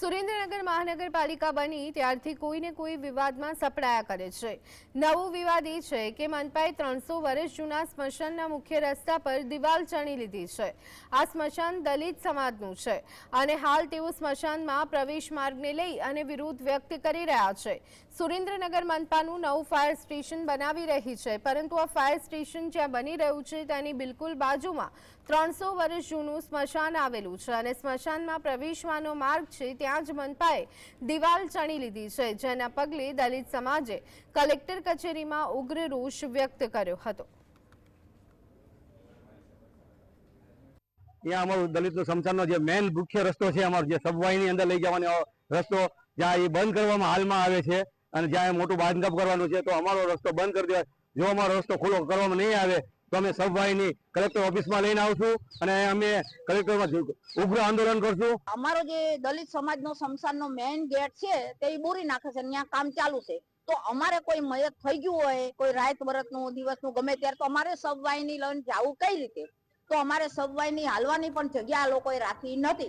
સુરેન્દ્રનગર મહાનગરપાલિકા બની ત્યારથી કોઈને કોઈ વિવાદમાં સપડાયા કરે છે. નવો વિવાદ એ છે કે મનપાએ ત્રણસો વર્ષ જૂના સ્મશાનના મુખ્ય રસ્તા પર દિવાલ ચણી લીધી છે. આ સ્મશાન દલિત સમાજનું છે અને હાલ તેઓ સ્મશાનમાં પ્રવેશ માર્ગને લઈ અને વિરોધ વ્યક્ત કરી રહ્યા છે. સુરેન્દ્રનગર મનપાનું નવું ફાયર સ્ટેશન બનાવી રહી છે, પરંતુ આ ફાયર સ્ટેશન જ્યાં બની રહ્યું છે તેની બિલકુલ બાજુમાં ત્રણસો વર્ષ જૂનું સ્મશાન આવેલું છે અને સ્મશાનમાં પ્રવેશવાનો માર્ગ છે ત્યાં જ મનપાએ દિવાલ ચણી લીધી છે, જેના પગલે દલિત સમાજે કલેક્ટર કચેરીમાં ઉગ્ર રોષ વ્યક્ત કર્યો હતો. ત્યાં અમારું દલિત સમસાનનો જે મેન મુખ્ય રસ્તો છે, અમારો જે સબવાઈની અંદર લઈ જવાનો રસ્તો, જ્યાં એ બંધ કરવામાં હાલમાં આવે છે અને જ્યાં મોટું બાંધકામ કરવાનું છે, તો અમારો રસ્તો બંધ કરી દેવાય. જો અમારો રસ્તો ખુલ્લો કરવામાં નહીં આવે તો અમે સૌભાઈની કલેક્ટર ઓફિસમાં લઈને આવશું અને અમે કલેક્ટરમાં ઉગ્ર આંદોલન કરશું. અમારો જે દલિત સમાજનો સમસાનનો મેઇન ગેટ છે, તે બોરી નાખે છે ત્યાં કામ ચાલુ છે. તો અમારે કોઈ મયત થઈ ગયું હોય, કોઈ રાત વરતનું દિવસનું ગમે ત્યારે, તો અમારે સૌભાઈની લઈને જવું કઈ રીતે? તો અમારે સૌભાઈની હાલવાની પણ જગ્યા લોકોએ રાખી નથી.